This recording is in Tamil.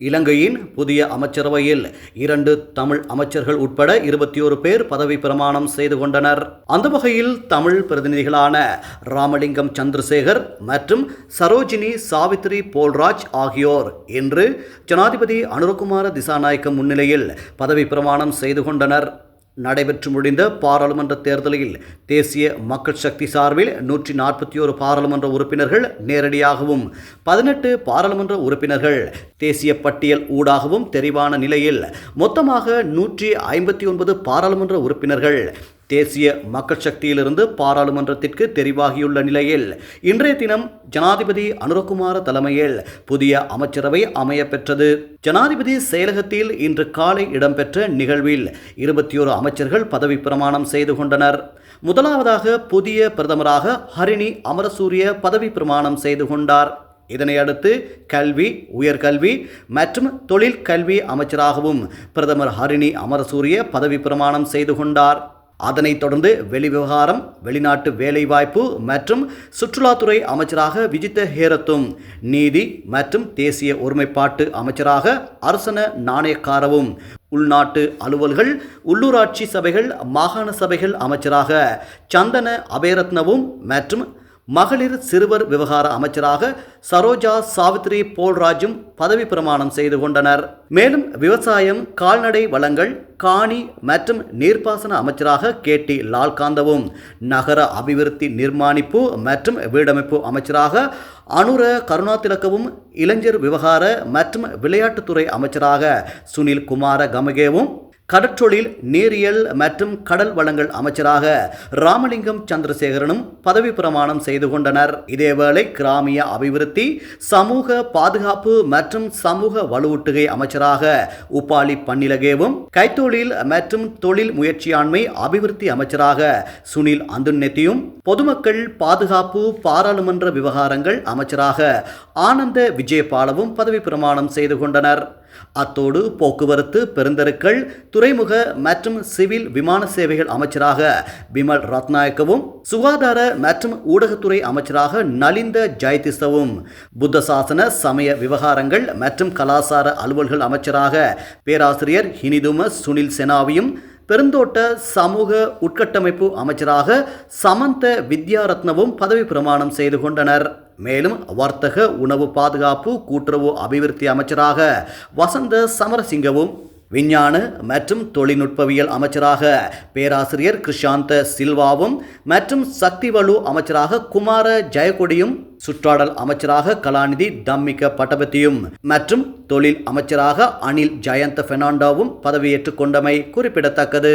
இலங்கையின் புதிய அமைச்சரவையில் இரண்டு தமிழ் அமைச்சர்கள் உட்பட இருபத்தி ஒரு பேர் பதவி பிரமாணம் செய்து கொண்டனர். அந்த வகையில் தமிழ் பிரதிநிதிகளான ராமலிங்கம் சந்திரசேகர் மற்றும் சரோஜினி சாவித்ரி போல்ராஜ் ஆகியோர் இன்று ஜனாதிபதி அனுரகுமார திசாநாயக்க முன்னிலையில் பதவி பிரமாணம் செய்து கொண்டனர். நடைபெற்று முடிந்த பாராளுமன்ற தேர்தலில் தேசிய மக்கள் சக்தி சார்பில் நூற்றி நாற்பத்தி ஒரு பாராளுமன்ற உறுப்பினர்கள் நேரடியாகவும் பதினெட்டு பாராளுமன்ற உறுப்பினர்கள் தேசிய பட்டியல் ஊடாகவும் தெரிவான நிலையில் மொத்தமாக நூற்றி ஐம்பத்தி ஒன்பது பாராளுமன்ற உறுப்பினர்கள். தேசிய மக்கள் சக்தியிலிருந்து பாராளுமன்றத்திற்கு தெரிவாகியுள்ள நிலையில் இன்றைய தினம் ஜனாதிபதி அனுரகுமார தலைமையில் புதிய அமைச்சரவை அமையப்பெற்றது. ஜனாதிபதி செயலகத்தில் இன்று காலை இடம்பெற்ற நிகழ்வில் இருபத்தி ஒரு அமைச்சர்கள் பதவி பிரமாணம் செய்து கொண்டனர். முதலாவதாக புதிய பிரதமராக ஹரிணி அமரசூரிய பதவி பிரமாணம் செய்து கொண்டார். இதனையடுத்து கல்வி உயர்கல்வி மற்றும் தொழில் கல்வி அமைச்சராகவும் பிரதமர் ஹரிணி அமரசூரிய பதவி பிரமாணம் செய்து கொண்டார். அதனைத் தொடர்ந்து வெளிவிவகாரம் வெளிநாட்டு வேலைவாய்ப்பு மற்றும் சுற்றுலாத்துறை அமைச்சராக விஜித்த ஹேரத்தும் நீதி மற்றும் தேசிய ஒருமைப்பாட்டு அமைச்சராக அரசன நாணயக்காரவும் உள்நாட்டு அலுவல்கள் உள்ளூராட்சி சபைகள் மாகாண சபைகள் அமைச்சராக சந்தன அபேரத்னவும் மற்றும் மகளிர் சிறுவர் விவகார அமைச்சராக சரோஜா சாவித்ரி போல்ராஜும் பதவி பிரமாணம் செய்து கொண்டனர். மேலும் விவசாயம் கால்நடை வளங்கள் காணி மற்றும் நீர்ப்பாசன அமைச்சராக கே. டி. லால்காந்தவும் நகர அபிவிருத்தி நிர்மாணிப்பு மற்றும் வீடமைப்பு அமைச்சராக அனுர கருணாதிலக்கவும் இளைஞர் விவகார மற்றும் விளையாட்டுத்துறை அமைச்சராக சுனில் குமார கமகேவும் கடற்றொழில் நீரியல் மற்றும் கடல் வளங்கள் அமைச்சராக ராமலிங்கம் சந்திரசேகரனும் பதவி பிரமாணம் செய்து கொண்டனர். இதேவேளை கிராமிய அபிவிருத்தி சமூக பாதுகாப்பு மற்றும் சமூக வலுவூட்டுகை அமைச்சராக உப்பாலி பன்னிலகேவும் கைத்தொழில் மற்றும் தொழில் முயற்சியாண்மை அபிவிருத்தி அமைச்சராக சுனில் அந்துநெத்தியும் பொதுமக்கள் பாதுகாப்பு பாராளுமன்ற விவகாரங்கள் அமைச்சராக ஆனந்த விஜயபாலவும் பதவி பிரமாணம் செய்து கொண்டனர். அத்தோடு போக்குவரத்து பெருந்தெருக்கள் துறைமுக மற்றும் சிவில் விமான சேவைகள் அமைச்சராக பிமல் ரத்நாயக்கவும் சுகாதார மற்றும் ஊடகத்துறை அமைச்சராக நலிந்த ஜெயதிசவும் புத்த சாசன சமய விவகாரங்கள் மற்றும் கலாசார அலுவல்கள் அமைச்சராக பேராசிரியர் ஹினிதும சுனில் செனாவியும் பெருந்தோட்ட சமூக உட்கட்டமைப்பு அமைச்சராக சமந்த வித்யாரத்னவும் பதவி பிரமாணம் செய்து கொண்டனர். மேலும் வர்த்தக உணவு பாதுகாப்பு கூட்டுறவு அபிவிருத்தி அமைச்சராக வசந்த சமரசிங்கவும் விஞ்ஞான மற்றும் தொழில்நுட்பவியல் அமைச்சராக பேராசிரியர் கிருஷாந்த சில்வாவும் மற்றும் சக்திவலு அமைச்சராக குமார ஜெயக்கொடியும் சுற்றாடல் அமைச்சராக கலாநிதி தம்மிக பட்டபத்தியும் மற்றும் தொழில் அமைச்சராக அனில் ஜயந்த பெர்னாண்டோவும் பதவியேற்றுக் கொண்டமை குறிப்பிடத்தக்கது.